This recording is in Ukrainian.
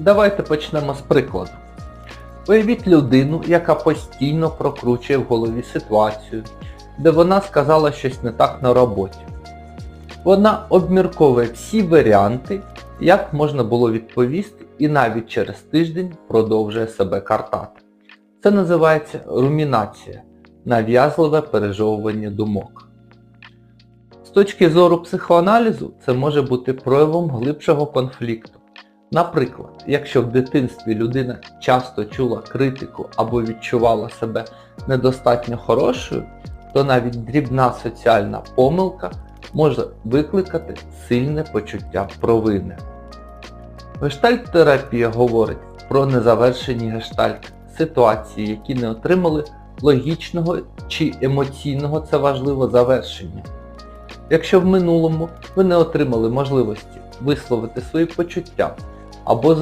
Давайте почнемо з прикладу. Уявіть людину, яка постійно прокручує в голові ситуацію, де вона сказала щось не так на роботі. Вона обмірковує всі варіанти, як можна було відповісти і навіть через тиждень продовжує себе картати. Це називається румінація, нав'язливе пережовування думок. З точки зору психоаналізу це може бути проявом глибшого конфлікту. Наприклад, якщо в дитинстві людина часто чула критику або відчувала себе недостатньо хорошою, то навіть дрібна соціальна помилка може викликати сильне почуття провини. Гештальт-терапія говорить про незавершені гештальти, ситуації, які не отримали логічного чи емоційного, це важливо, завершення. Якщо в минулому ви не отримали можливості висловити свої почуття або